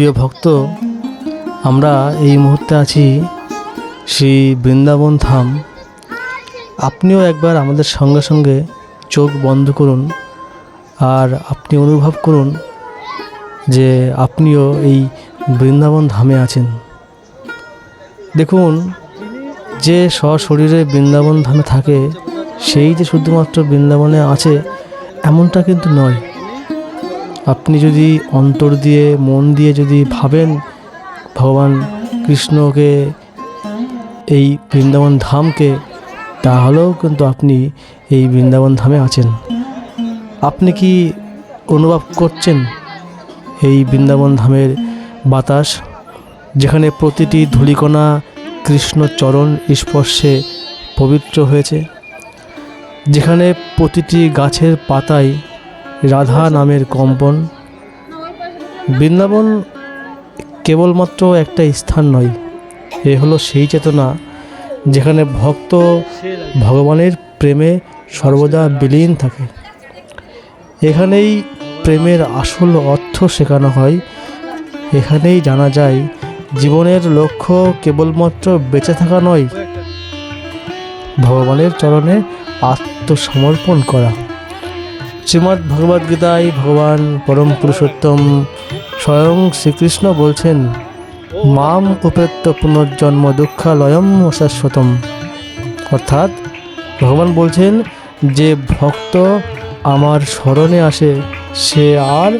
প্রিয় ভক্ত, আমরা এই মুহূর্তে আছি শ্রী বৃন্দাবন ধাম। আপনিও একবার আমাদের সঙ্গে সঙ্গে চোখ বন্ধ করুন আর আপনি অনুভব করুন যে আপনিও এই বৃন্দাবন ধামে আছেন। দেখুন, যে সশরীরে বৃন্দাবন ধামে থাকে, সেই যে শুধুমাত্র বৃন্দাবনে আছে, এমনটা কিন্তু নয়। আপনি যদি অন্তর দিয়ে, মন দিয়ে যদি ভাবেন, ভগবান কৃষ্ণকে, এই বৃন্দাবন ধামকে, তাহলেও কিন্তু আপনি এই বৃন্দাবন ধামে আছেন। আপনি কি অনুভব করছেন এই বৃন্দাবন ধামের বাতাস? যেখানে প্রতিটি ধূলিকণা কৃষ্ণ চরণ স্পর্শে পবিত্র হয়েছে। যেখানে প্রতিটি গাছের পাতায় রাধা নামের কম্পন। বৃন্দাবন কেবলমাত্র একটা স্থান নয়, এ হলো সেই চেতনা যেখানে ভক্ত ভগবানের প্রেমে সর্বদা বিলীন থাকে। এখানেই প্রেমের আসল অর্থ শেখানো হয়, এখানেই জানা যায় জীবনের লক্ষ্য কেবলমাত্র বেঁচে থাকা নয়, ভগবানের চরণে আত্মসমর্পণ করা। শ্রীমদ্ ভগবদ্গীতায় ভগবান পরম পুরুষোত্তম স্বয়ং শ্রীকৃষ্ণ বলছেন, মাম উপেত্য পুনর্জন্ম দুঃখালয়ম শাশ্বতম। অর্থাৎ ভগবান বলছেন, যে ভক্ত আমার স্মরণে আসে, সে আর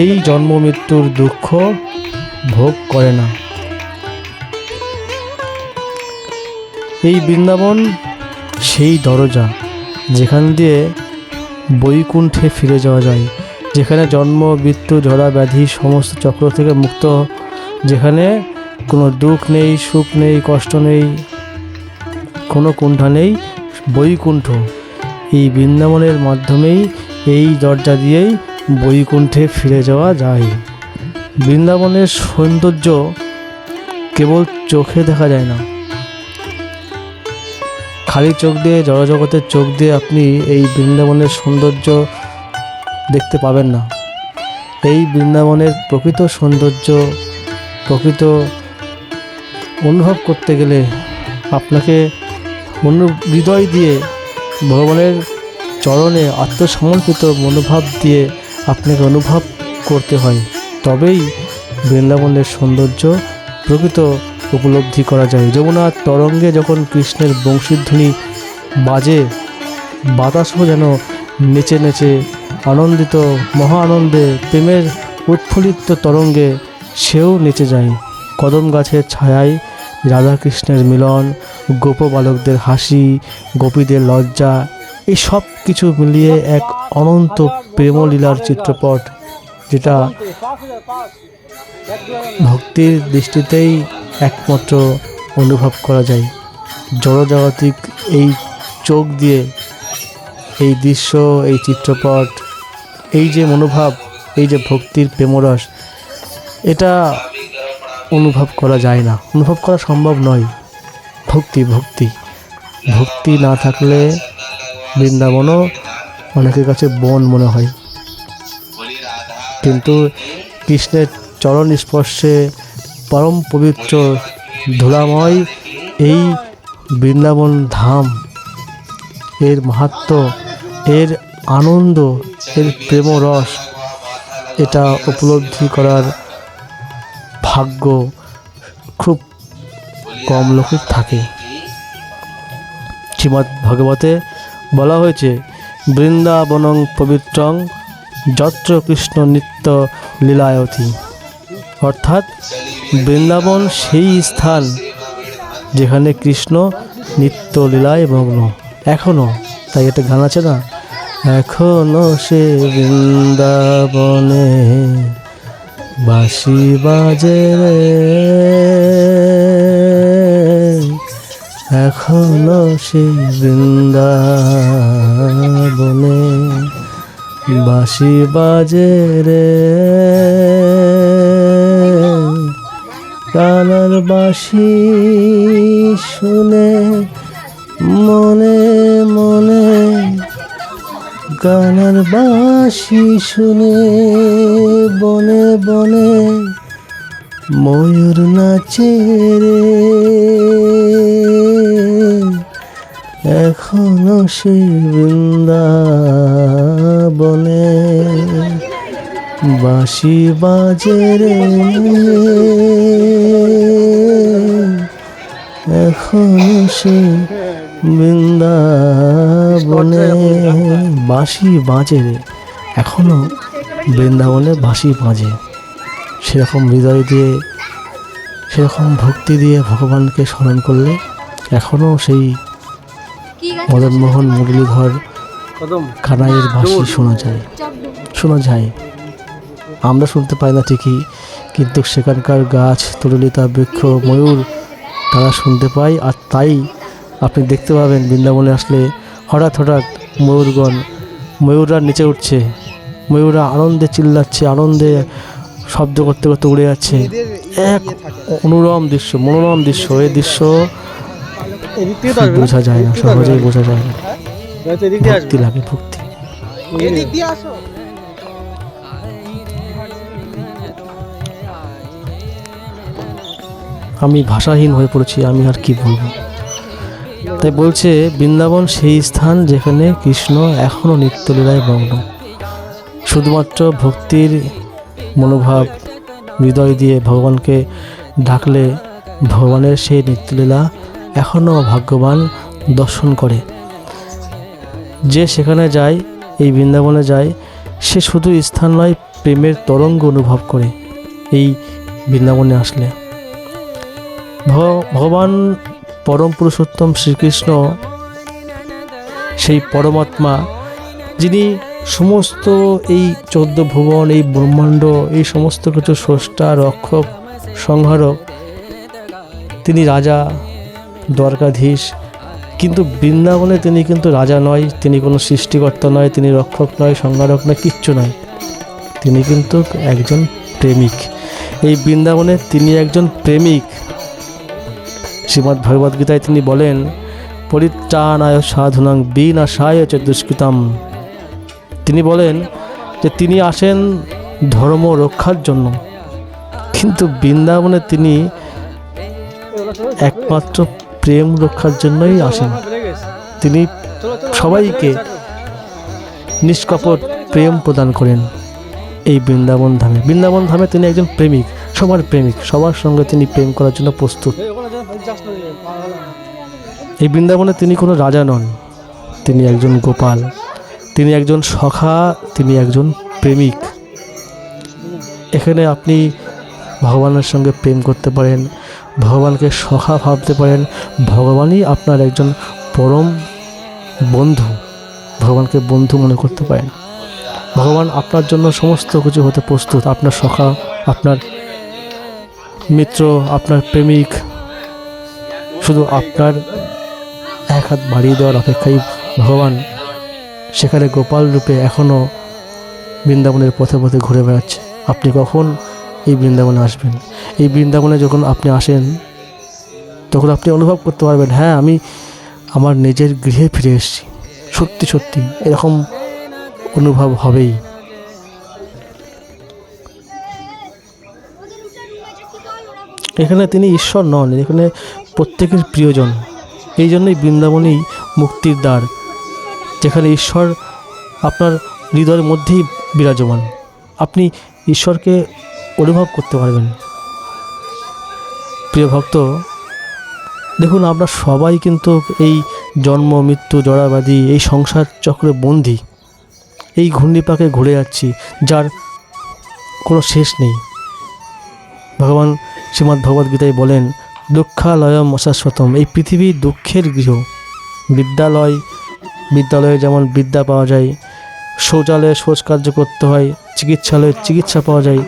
এই জন্ম মৃত্যুর দুঃখ ভোগ করে না। এই বৃন্দাবন সেই দরজা যেখান দিয়ে বৈকুণ্ঠে ফিরে যাওয়া যায়, যেখানে জন্ম, মৃত্যু ঝরা ব্যাধি সমস্ত চক্র থেকে মুক্ত, যেখানে কোনো দুঃখ নেই, সুখ নেই, কষ্ট নেই, কোনো কুণ্ঠা নেই, বৈকুণ্ঠ। এই বৃন্দাবনের মাধ্যমেই এই দরজা দিয়েই বৈকুণ্ঠে ফিরে যাওয়া যায়। বৃন্দাবনের সৌন্দর্য কেবল চোখে দেখা যায় না খালি চোখ দিয়ে, জড়জগতের চোখ দিয়ে আপনি এই বৃন্দাবনের সৌন্দর্য দেখতে পাবেন না। এই বৃন্দাবনের প্রকৃত সৌন্দর্য, প্রকৃত অনুভব করতে গেলে আপনাকে অনু হৃদয় দিয়ে, ভগবানের চরণে আত্মসমর্পিত মনোভাব দিয়ে আপনাকে অনুভব করতে হয়। তবেই বৃন্দাবনের সৌন্দর্য প্রকৃত উপলব্ধি করা যায়। যমুনার তরঙ্গে যখন কৃষ্ণের বংশীধ্বনি বাজে, বাতাসও যেন নেচে নেচে আনন্দিত মহা আনন্দে প্রেমের উৎফুল্লিত তরঙ্গে সেও নেচে যায়। কদম গাছের ছায়ায় রাধাকৃষ্ণের মিলন, গোপ বালকদের হাসি, গোপীদের লজ্জা, এই সব কিছু মিলিয়ে এক অনন্ত প্রেমলীলার চিত্রপট, যেটা ভক্তির দৃষ্টিতেই একমাত্র অনুভব করা যায়। জড়জাগতিক এই চোখ দিয়ে, এই দৃশ্য, এই চিত্রপট, এই যে মনোভাব, এই যে ভক্তির প্রেমরস, এটা অনুভব করা যায় না। অনুভব করা সম্ভব নয়। ভক্তি ভক্তি। ভক্তি না থাকলে বৃন্দাবনও অনেকের কাছে বন মনে হয়। কিন্তু কৃষ্ণের চরণ স্পর্শে পরম পবিত্র ধুলাময় এই বৃন্দাবন ধাম। এর মাহাত্ম, এর আনন্দ, এর প্রেম রস এটা উপলব্ধি করার ভাগ্য খুব কম লোকের থাকে। শ্রীমৎ ভগবতে বলা হয়েছে, বৃন্দাবনং পবিত্রং যত্র কৃষ্ণ নিত্য লীলায়তী। অর্থাৎ বৃন্দাবন সেই স্থান যেখানে কৃষ্ণ নিত্য লীলায় মগ্ন এখনও তাই একটা গান আছে না? এখনও সে বৃন্দাবনে বাঁশি বাজে এখনও সে বৃন্দাবনে বাঁশি বাজে রে। কানার বাসি শুনে মনে মনে গানের বাসি শুনে বনে বনে ময়ূর নাচে রে। এখনও সে বৃন্দাবনে বাঁশি বাজে রে। এখনও সে বৃন্দাবনে বাঁশি বাজে রে। এখনও বৃন্দাবনে বাঁশি বাজে। সেরকম হৃদয় দিয়ে সেরকম ভক্তি দিয়ে ভগবানকে স্মরণ করলে এখনও সেই মদনমোহন মুরলীধর কানাইয়ের বাঁশি শোনা যায়। শোনা যায়। আমরা শুনতে পাই না ঠিকই কিন্তু সেখানকার গাছ তরুলিতা বৃক্ষ ময়ূর তারা শুনতে পায় আর তাই আপনি দেখতে পাবেন বৃন্দাবনে আসলে হঠাৎ হঠাৎ ময়ূরগণ ময়ূররা নিচে উঠছে ময়ূররা আনন্দে চিল্লাচ্ছে আনন্দে শব্দ করতে করতে উড়ে যাচ্ছে। এক অনুরম দৃশ্য মনোরম দৃশ্য এই দৃশ্য? বোঝা যায় না সহজেই বোঝা যায় না। ভক্তি লাগে ভক্তি। আমি ভাষাহীন হয়ে পড়েছি, আমি আর কি বলব? তাই বলছে, বৃন্দাবন সেই স্থান যেখানে কৃষ্ণ এখনও নিত্যলীলায় মগ্ন। শুধুমাত্র ভক্তির মনোভাব, হৃদয় দিয়ে ভগবানকে ডাকলে ভগবানের সেই নিত্যলীলা এখনও ভাগ্যবান দর্শন করে। যে সেখানে যায়, এই বৃন্দাবনে যায়, সে শুধু স্থান নয়, প্রেমের তরঙ্গ অনুভব করে, এই বৃন্দাবনে আসলে। ভগবান পরম পুরুষোত্তম শ্রীকৃষ্ণ, সেই পরমাত্মা, যিনি সমস্ত এই চোদ্দ ভুবন, এই ব্রহ্মাণ্ড, এই সমস্ত কিছু স্রষ্টা, রক্ষক, সংহারক, তিনি রাজা, দ্বারকাধীশ, কিন্তু বৃন্দাবনে তিনি কিন্তু রাজা নয়, তিনি কোনো সৃষ্টিকর্তা নয়, তিনি রক্ষক নয়, সংহারক নয়, কিচ্ছু নয়। তিনি কিন্তু একজন প্রেমিক। এই বৃন্দাবনে তিনি একজন প্রেমিক। শ্রীমদ্ ভগবদ গীতায় তিনি বলেন, পরিত্রাণায় সাধুনাং বিনাশায় চ দুষ্কৃতাম। তিনি বলেন যে তিনি আসেন ধর্ম রক্ষার জন্য, কিন্তু বৃন্দাবনে তিনি একমাত্র প্রেম রক্ষার জন্যই আসেন। তিনি সবাইকে নিষ্কপট প্রেম প্রদান করেন এই বৃন্দাবন ধামে। বৃন্দাবন ধামে তিনি একজন প্রেমিক, সবার প্রেমিক, সবার সঙ্গে তিনি প্রেম করার জন্য প্রস্তুত। এই বৃন্দাবনে তিনি কোনো রাজা নন। তিনি একজন গোপাল, তিনি একজন সখা, তিনি একজন প্রেমিক। এখানে আপনি ভগবানের সঙ্গে প্রেম করতে পারেন, ভগবানকে সখা ভাবতে পারেন। ভগবানই আপনার একজন পরম বন্ধু। ভগবানকে বন্ধু মনে করতে পারেন। ভগবান আপনার জন্য সমস্ত কিছু হতে প্রস্তুত। আপনার সখা, আপনার মিত্র, আপনার প্রেমিক শুধু আপনার এক হাত বাড়িয়ে দেওয়ার অপেক্ষায় ভগবান সেখানে গোপাল রূপে এখনও বৃন্দাবনের পথে পথে ঘুরে বেড়াচ্ছে। আপনি কখন এই বৃন্দাবনে আসবেন? এই বৃন্দাবনে যখন আপনি আসেন, তখন আপনি অনুভব করতে পারবেন হ্যাঁ আমি আমার নিজের গৃহে ফিরে এসেছি। সত্যি সত্যি, এরকম অনুভব হবেই। এখানে তিনি ঈশ্বর নন, এখানে প্রত্যেকের প্রিয়জন। এই জন্যই বৃন্দাবনেই মুক্তির দ্বার, যেখানে ঈশ্বর আপনার হৃদয়ের মধ্যেই বিরাজমান। আপনি ঈশ্বরকে অনুভব করতে পারবেন। প্রিয় ভক্ত, দেখুন, আমরা সবাই কিন্তু এই জন্ম, মৃত্যু জড়াবাদী এই সংসার চক্রে বন্দি। এই ঘূর্ণিপাকে ঘুরে যাচ্ছি, যার কোনো শেষ নেই। ভগবান শ্রীমদ্ ভগবদ্গীতায় বলেন, দুঃখালয়ম অশাশ্বতম। এই পৃথিবী দুঃখের গৃহ। বিদ্যালয়, বিদ্যালয়ে যেমন বিদ্যা পাওয়া যায়, শৌচালয়ে শৌচ কার্য করতে হয়, চিকিৎসালয়ে চিকিৎসা পাওয়া যায়,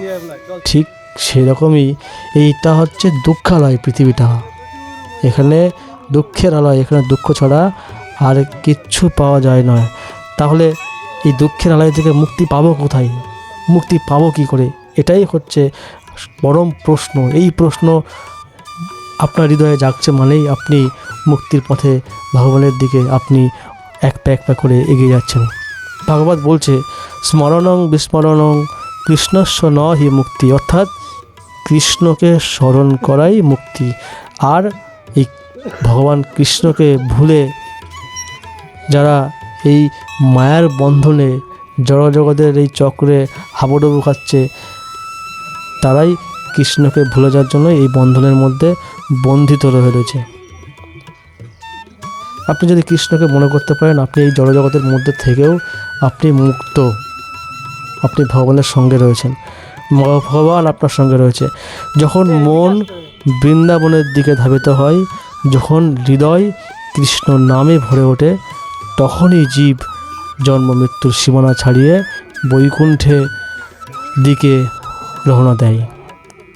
ঠিক সেরকমই এইটা হচ্ছে দুঃখালয়, পৃথিবীটা। এখানে দুঃখের আলয়, এখানে দুঃখ ছাড়া আর কিচ্ছু পাওয়া যায় নয়। তাহলে এই দুঃখের আলয় থেকে মুক্তি পাবো কোথায়? মুক্তি পাবো কি করে? এটাই হচ্ছে পরম প্রশ্ন। এই প্রশ্ন আপনার হৃদয়ে জাগছে মানেই আপনি মুক্তির পথে ভগবানের দিকে আপনি এক পা এক পা করে এগিয়ে যাচ্ছেন। ভাগবত বলছে, স্মরণং বিস্মরণং কৃষ্ণস্ব ন হি মুক্তি। অর্থাৎ কৃষ্ণকে স্মরণ করাই মুক্তি। আর এই ভগবান কৃষ্ণকে ভুলে যারা এই মায়ার বন্ধনে জড়জগতের এই চক্রে হাবুডুবু খাচ্ছে তারাই কৃষ্ণকে ভুলে যাওয়ার জন্য এই বন্ধনের মধ্যে বন্ধিত রয়ে রয়েছে। আপনি যদি কৃষ্ণকে মনে করতে পারেন, আপনি এই জড়জগতের মধ্যে থেকেও আপনি মুক্ত। আপনি ভগবানের সঙ্গে রয়েছেন। ভগবান আপনার সঙ্গে রয়েছে। যখন মন বৃন্দাবনের দিকে ধাবিত হয়, যখন হৃদয় কৃষ্ণ নামে ভরে ওঠে, তখনই জীব জন্ম মৃত্যুর সীমানা ছাড়িয়ে বৈকুণ্ঠে দিকে রওনা দেয়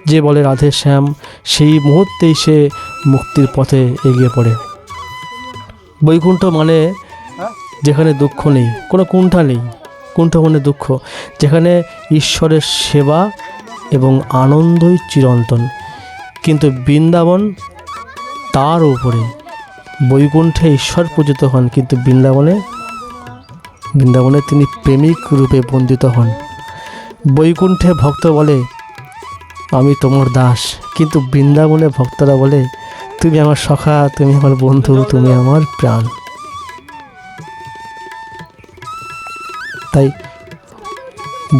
যে বলে রাধে শ্যাম, সেই মুহূর্তেই সে মুক্তির পথে এগিয়ে পড়ে। বৈকুণ্ঠ মানে যেখানে দুঃখ নেই, কোনো কুণ্ঠা নেই। কুণ্ঠ মানে দুঃখ, যেখানে ঈশ্বরের সেবা এবং আনন্দই চিরন্তন। কিন্তু বৃন্দাবন তার উপরে। বৈকুণ্ঠে ঈশ্বর পূজিত হন, কিন্তু বৃন্দাবনে বৃন্দাবনে তিনি প্রেমিক রূপে বন্দিত হন। বৈকুণ্ঠে ভক্ত বলে, আমি তোমার দাস। কিন্তু বৃন্দাবনে ভক্তরা বলে, তুমি আমার সখা, তুমি আমার বন্ধু, তুমি আমার প্রাণ। তাই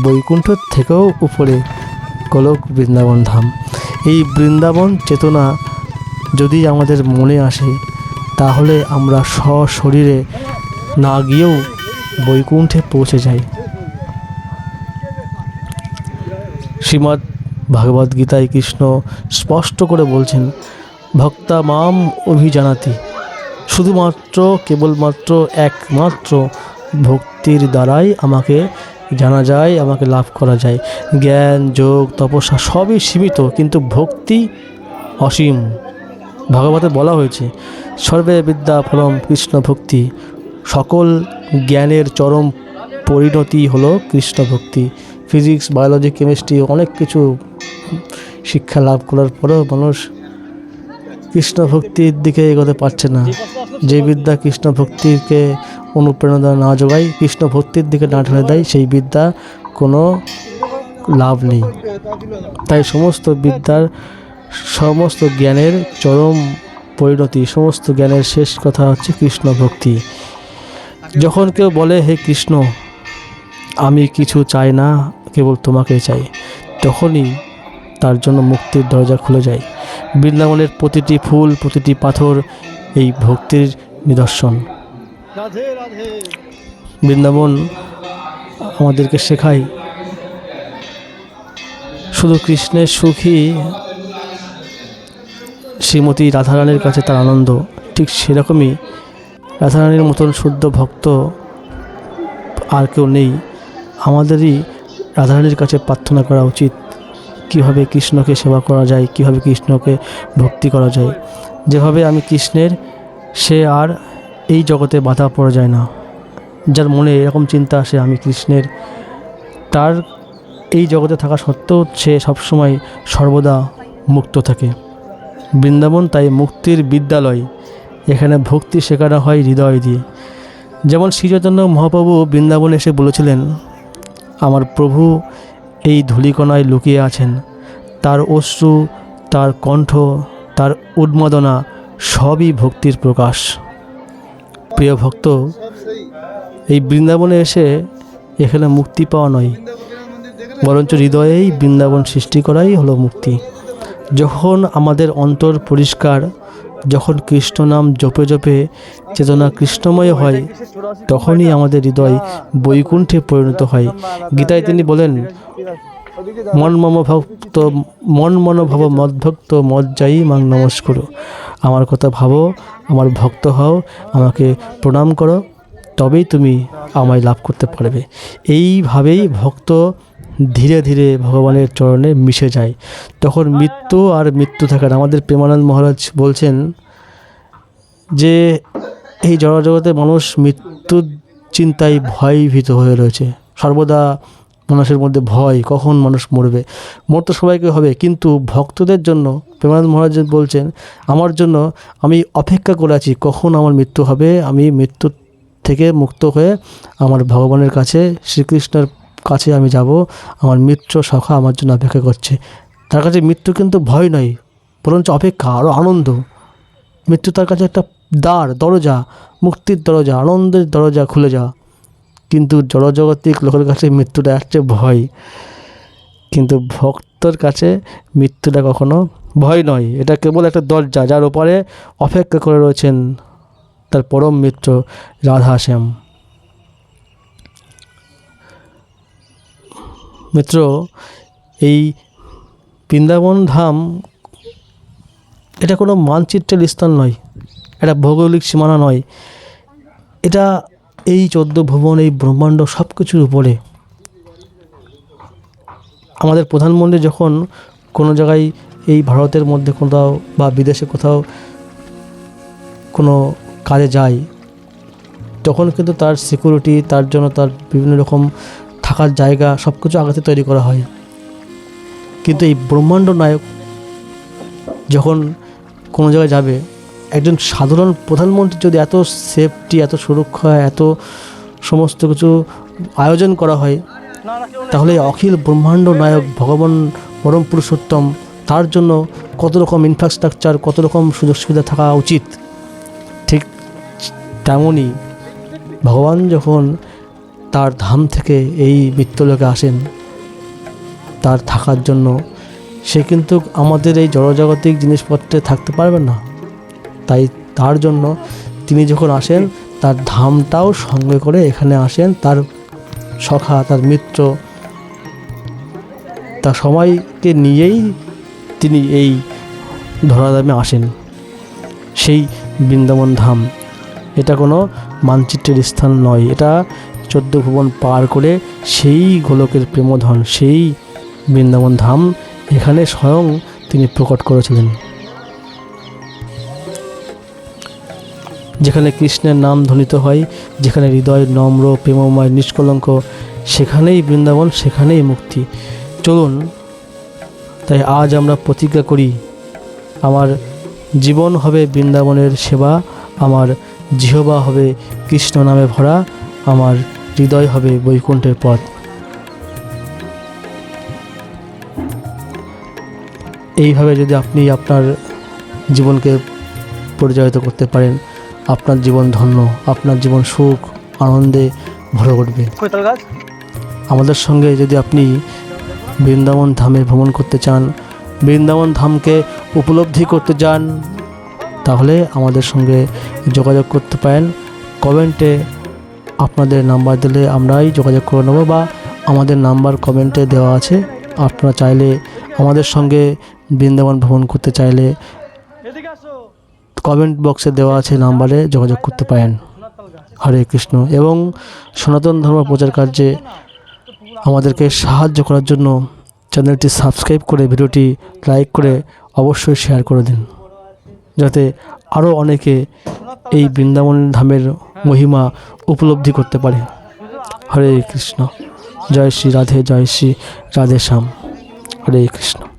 বৈকুণ্ঠ থেকেও উপরে গোলক বৃন্দাবন ধাম। এই বৃন্দাবন চেতনা যদি আমাদের মনে আসে, তাহলে আমরা সশরীরে না গিয়েও বৈকুণ্ঠে পৌঁছে যাই। শ্রীমদ্ ভাগবত গীতায় কৃষ্ণ স্পষ্ট করে বলছেন, ভক্তা মাম অভিজানাতি। শুধুমাত্র, কেবলমাত্র একমাত্র ভক্তির দ্বারাই আমাকে জানা যায়, আমাকে লাভ করা যায়। জ্ঞান, যোগ, তপস্যা সবই সীমিত, কিন্তু ভক্তি অসীম। ভাগবতে বলা হয়েছে, সর্বে বিদ্যা ফলম কৃষ্ণ ভক্তি। সকল জ্ঞানের চরম পরিণতি হলো কৃষ্ণ ভক্তি। ফিজিক্স বায়োলজি কেমিস্ট্রি অনেক কিছু শিক্ষা লাভ করার পরেও মানুষ কৃষ্ণ ভক্তির দিকে এগোতে পারছে না। যে বিদ্যা কৃষ্ণ ভক্তিকে অনুপ্রেরণা না যোগায় কৃষ্ণ ভক্তির দিকে না ঠেলে দেয়, সেই বিদ্যা কোনো লাভ নেই। তাই সমস্ত বিদ্যার সমস্ত জ্ঞানের চরম পরিণতি, সমস্ত জ্ঞানের শেষ কথা হচ্ছে কৃষ্ণ ভক্তি যখন কেউ বলে, হে কৃষ্ণ, আমি কিছু চাই না কেবল তোমাকে চাই। তখনই তার জন্য মুক্তির দরজা খুলে যায়। বৃন্দাবনের প্রতিটি ফুল প্রতিটি পাথর এই ভক্তির নিদর্শন। বৃন্দাবন আমাদেরকে শেখায় শুধু কৃষ্ণের সুখী শ্রীমতী রাধারানীর কাছে তার আনন্দ। ঠিক সেরকমই রাধারানীর মতন শুদ্ধ ভক্ত আর কেউ নেই। আমাদেরই রাধারানীর কাছে প্রার্থনা করা উচিত। কীভাবে কৃষ্ণকে সেবা করা যায়, কীভাবে কৃষ্ণকে ভক্তি করা যায়। যেভাবে আমি কৃষ্ণের, সে আর এই জগতে বাধা পড়া যায় না। যার মনে এরকম চিন্তা আসে, আমি কৃষ্ণের। তার এই জগতে থাকা সত্ত্বেও সে সবসময় সর্বদা মুক্ত থাকে। বৃন্দাবন তাই মুক্তির বিদ্যালয়। এখানে ভক্তি শেখানো হয় হৃদয় দিয়ে। যেমন শ্রীচৈতন্য মহাপ্রভু বৃন্দাবনে এসে বলেছিলেন আমার প্রভু এই ধূলিকণায় লুকিয়ে আছেন। তার অশ্রু, তার কণ্ঠ, তার উন্মাদনা সবই ভক্তির প্রকাশ। প্রিয় ভক্ত, এই বৃন্দাবনে এসে এখানে মুক্তি পাওয়া নয়, বরঞ্চ হৃদয়েই বৃন্দাবন সৃষ্টি করাই হলো মুক্তি। যখন আমাদের অন্তর পরিষ্কার যখন কৃষ্ণ নাম জপে জপে চেতনা কৃষ্ণময় হয়, তখনই আমাদের হৃদয় বৈকুণ্ঠে পরিণত হয়। গীতায় তিনি বলেন, মন মম ভক্ত মন মনোভাব মদভক্ত মজ্জাই মাং নমস্কার। আমার কথা ভাবো, আমার ভক্ত হও, আমাকে প্রণাম করো, তবেই তুমি আমায় লাভ করতে পারবে। এইভাবেই ভক্ত ধীরে ধীরে ভগবানের চরণে মিশে যায়। তখন মৃত্যু আর মৃত্যু থাকে না। আমাদের প্রেমানন্দ মহারাজ বলছেন যে, এই জড়জগতে মানুষ মৃত্যুর চিন্তায় ভয়ভীত হয়ে রয়েছে। সর্বদা মানুষের মধ্যে ভয়, কখন মানুষ মরবে? মর তো সবাইকে হবে, কিন্তু ভক্তদের জন্য, প্রেমানন্দ মহারাজ বলছেন, আমার জন্য আমি অপেক্ষা করে আছি, কখন আমার মৃত্যু হবে? আমি মৃত্যুর থেকে মুক্ত হয়ে আমার ভগবানের কাছে শ্রীকৃষ্ণের কাছে আমি যাব। আমার মিত্র সখা আমার জন্য অপেক্ষা করছে। তার কাছে মৃত্যু কিন্তু ভয় নয়, বরঞ্চ অপেক্ষা আরও আনন্দ। মৃত্যু তার কাছে একটা দ্বার, দরজা, মুক্তির দরজা, আনন্দের দরজা খুলে যাওয়া। কিন্তু জড়জগতিক লোকের কাছে মৃত্যুটা আসছে ভয়। কিন্তু ভক্তর কাছে মৃত্যুটা কখনো ভয় নয়। এটা কেবল একটা দরজা, যার উপরে অপেক্ষা করে রয়েছেন তার পরম মিত্র রাধা শ্যাম মিত্র, এই বৃন্দাবন ধাম এটা কোনো মানচিত্রের স্থান নয়, এটা ভৌগোলিক সীমানা নয়। এটা এই চোদ্দ ভুবন, এই ব্রহ্মাণ্ড সব কিছুর উপরে। আমাদের প্রধানমন্ত্রী যখন কোনো জায়গায় এই ভারতের মধ্যে কোথাও বা বিদেশে কোথাও কোনো কাজে যায়, তখন কিন্তু তার সিকিউরিটি তার জন্য তার বিভিন্ন রকম থাকার জায়গা সব কিছু আগে তৈরি করা হয়। কিন্তু এই ব্রহ্মাণ্ড নায়ক যখন কোনো জায়গায় যাবে, একজন সাধারণ প্রধানমন্ত্রী যদি এত সেফটি এত সুরক্ষা, এত সমস্ত কিছু আয়োজন করা হয়, তাহলে অখিল ব্রহ্মাণ্ড নায়ক ভগবান পরম পুরুষোত্তম, তার জন্য কত রকম ইনফ্রাস্ট্রাকচার কত রকম সুযোগ সুবিধা থাকা উচিত? ঠিক তেমনই ভগবান যখন তার ধাম থেকে এই মৃত্যুলোকে আসেন। তার থাকার জন্য সে কিন্তু আমাদের এই জড়জাগতিক জিনিসপত্রে থাকতে পারবে না। তাই তার জন্য তিনি যখন আসেন, তার ধামটাও সঙ্গে করে এখানে আসেন। তার সখা, তার মিত্র, তার সবাইকে নিয়েই তিনি এই ধরাধামে আসেন। সেই বৃন্দাবন ধাম। এটা কোনো মানচিত্রের স্থান নয়। এটা চোদ্দ ভুবন পার করে সেই গোলকের প্রেমধন, সেই বৃন্দাবন ধাম এখানে স্বয়ং তিনি প্রকট করেছিলেন। যেখানে কৃষ্ণের নাম ধ্বনিত হয়, যেখানে হৃদয় নম্র, প্রেমময়, নিষ্কলঙ্ক, সেখানেই বৃন্দাবন, সেখানেই মুক্তি। চলুন, তাই আজ আমরা প্রতিজ্ঞা করি, আমার জীবন হবে বৃন্দাবনের সেবা, আমার জিহবা হবে কৃষ্ণ নামে ভরা, আমার হৃদয় হবে বৈকুণ্ঠের পথ। এইভাবে যদি আপনি আপনার জীবনকে পরিচালিত করতে পারেন আপনার জীবন ধন্য আপনার জীবন সুখ আনন্দে ভরে উঠবে। আমাদের সঙ্গে যদি আপনি বৃন্দাবন ধামে ভ্রমণ করতে চান বৃন্দাবন ধামকে উপলব্ধি করতে চান তাহলে আমাদের সঙ্গে যোগাযোগ করতে পারেন। কমেন্টে আপনাদের নাম্বার দিলে আমরাই যোগাযোগ করে নেব বা আমাদের নাম্বার কমেন্টে দেওয়া আছে। আপনারা চাইলে আমাদের সঙ্গে বৃন্দাবন ভ্রমণ করতে চাইলে কমেন্ট বক্সে দেওয়া আছে নাম্বারে যোগাযোগ করতে পারেন। হরে কৃষ্ণ। এবং সনাতন ধর্ম প্রচার কার্যে আমাদেরকে সাহায্য করার জন্য চ্যানেলটি সাবস্ক্রাইব করে ভিডিওটি লাইক করে অবশ্যই শেয়ার করে দিন। যাতে আরও অনেকে এই বৃন্দাবন ধামের মহিমা উপলব্ধি করতে পারে। হরে কৃষ্ণ। জয় শ্রী রাধে, জয় শ্রী রাধে শ্যাম। হরে কৃষ্ণ।